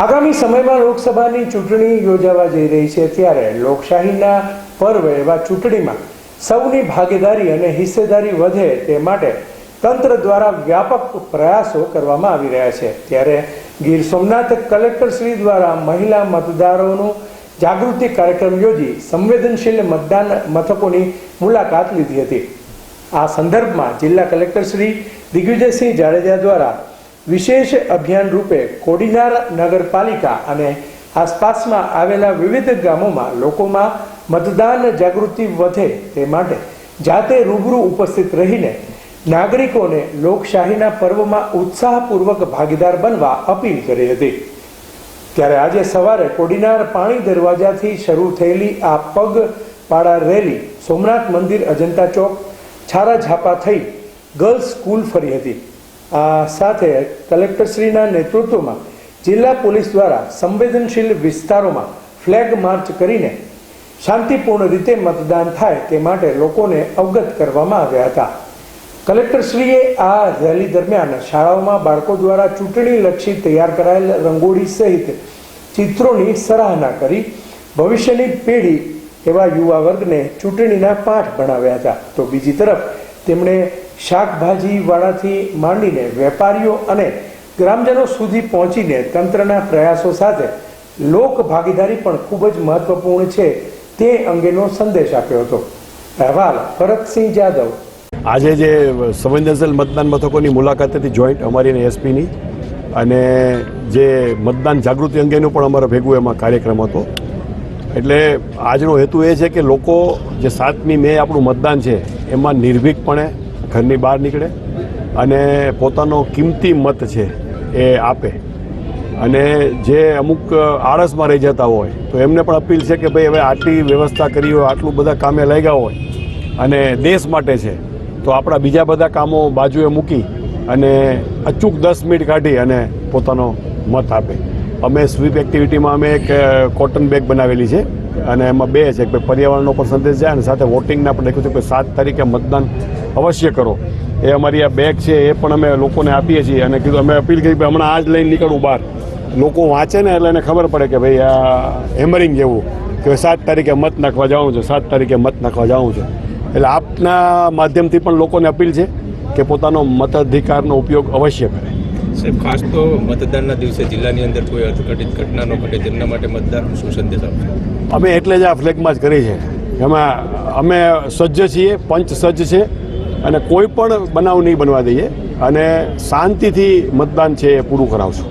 આગામી સમયમાં લોકસભાની ચૂંટણી યોજાવા જઈ રહી છે ત્યારે લોકશાહીના પર્વ એવા ચૂંટણીમાં સૌની ભાગીદારી અને હિસ્સેદારી વધે તે માટે તંત્ર દ્વારા વ્યાપક પ્રયાસો કરવામાં આવી રહ્યા છે. ત્યારે ગીર સોમનાથ કલેક્ટરશ્રી દ્વારા મહિલા મતદારોનું જાગૃતિ કાર્યક્રમ યોજી સંવેદનશીલ મતદાન મથકોની મુલાકાત લીધી હતી. આ સંદર્ભમાં જિલ્લા કલેક્ટર શ્રી દિગ્વિજયસિંહ જાડેજા દ્વારા વિશેષ અભિયાન રૂપે કોડીનાર નગરપાલિકા અને આસપાસમાં આવેલા વિવિધ ગામોમાં લોકોમાં મતદાન જાગૃતિ વધે તે માટે જાતે રૂબરૂ ઉપસ્થિત રહીને નાગરિકોને લોકશાહીના પર્વમાં ઉત્સાહપૂર્વક ભાગીદાર બનવા અપીલ કરી હતી. ત્યારે આજે સવારે કોડીનાર પાણી દરવાજાથી શરૂ થયેલી આ પગપાળા રેલી સોમનાથ મંદિર અજંતા ચોક છારા ઝાપા થઈ ગર્લ્સ સ્કૂલ ફરી હતી. સાથે કલેક્ટરશ્રીના નેતૃત્વમાં જિલ્લા પોલીસ દ્વારા સંવેદનશીલ વિસ્તારોમાં ફ્લેગ માર્ચ કરીને શાંતિપૂર્ણ રીતે મતદાન થાય તે માટે લોકોને અવગત કરવામાં આવ્યા હતા. કલેક્ટરશ્રીએ આ રેલી દરમિયાન શાળાઓમાં બાળકો દ્વારા ચૂંટણીલક્ષી તૈયાર કરાયેલ રંગોળી સહિત ચિત્રોની સરાહના કરી ભવિષ્યની પેઢી એવા યુવા વર્ગને ચૂંટણીના પાઠ ભણાવ્યા હતા. તો બીજી તરફ તેમણે શાકભાજીવાળાથી માંડીને વેપારીઓ અને ગ્રામજનો સુધી પહોંચીને તંત્રના પ્રયાસો સાથે લોક ભાગીદારી પણ ખૂબ જ મહત્વપૂર્ણ છે તે અંગેનો સંદેશ આપ્યો હતો. અહેવાલ, ભરતસિંહ જાદવ. આજે જે સંવેદનશીલ મતદાન મથકોની મુલાકાત હતી જોઈન્ટ અમારી એસપીની, અને જે મતદાન જાગૃતિ અંગેનું પણ અમારો ભેગું એમાં કાર્યક્રમ હતો. એટલે આજનો હેતુ એ છે કે લોકો જે સાતમી મે આપણું મતદાન છે, એમાં નિર્ભીકપણે ઘરની બહાર નીકળે અને પોતાનો કિંમતી મત છે એ આપે. અને જે અમુક આળસમાં રહી જતા હોય, તો એમને પણ અપીલ છે કે ભાઈ હવે આટલી વ્યવસ્થા કરી હોય, આટલું બધા કામે લાગ્યા હોય અને દેશ માટે છે, તો આપણા બીજા બધા કામો બાજુએ મૂકી અને અચૂક દસ મિનિટ કાઢી અને પોતાનો મત આપે. અમે સ્વીપ એક્ટિવિટીમાં અમે એક કોટન બેગ બનાવેલી છે અને એમાં બે છે. કે પર્યાવરણનો પણ સંદેશ જાય અને સાથે વોટિંગના પણ લખ્યું છે કે સાત તારીખે મતદાન અવશ્ય કરો. એ અમારી આ બેગ છે, એ પણ અમે લોકોને આપીએ છીએ અને કીધું, અમે અપીલ કરી હમણાં આ લઈને નીકળવું બહાર. લોકો વાંચે ને એટલે એને ખબર પડે કે ભાઈ આ હેમરિંગ જેવું કે સાત તારીખે મત નાખવા જવાનું છે, સાત તારીખે મત નાખવા જવાનું છે. એટલે આપના માધ્યમથી પણ લોકોને અપીલ છે કે પોતાનો મતાધિકારનો ઉપયોગ અવશ્ય કરે. સાહેબ, ખાસ તો મતદાનના દિવસે જિલ્લાની અંદર કોઈ અર્થઘટિત ઘટના ન ઘટે તેમના માટે મતદાર શું સંદેશ આપશે અમે એટલે જ આ ફ્લેગમાં જ કરી છે. એમાં અમે સજ્જ છીએ, પંચ સજ્જ છે અને કોઈ પણ બનાવ નહીં બનવા દઈએ અને શાંતિથી મતદાન છે એ પૂરું કરાવશું.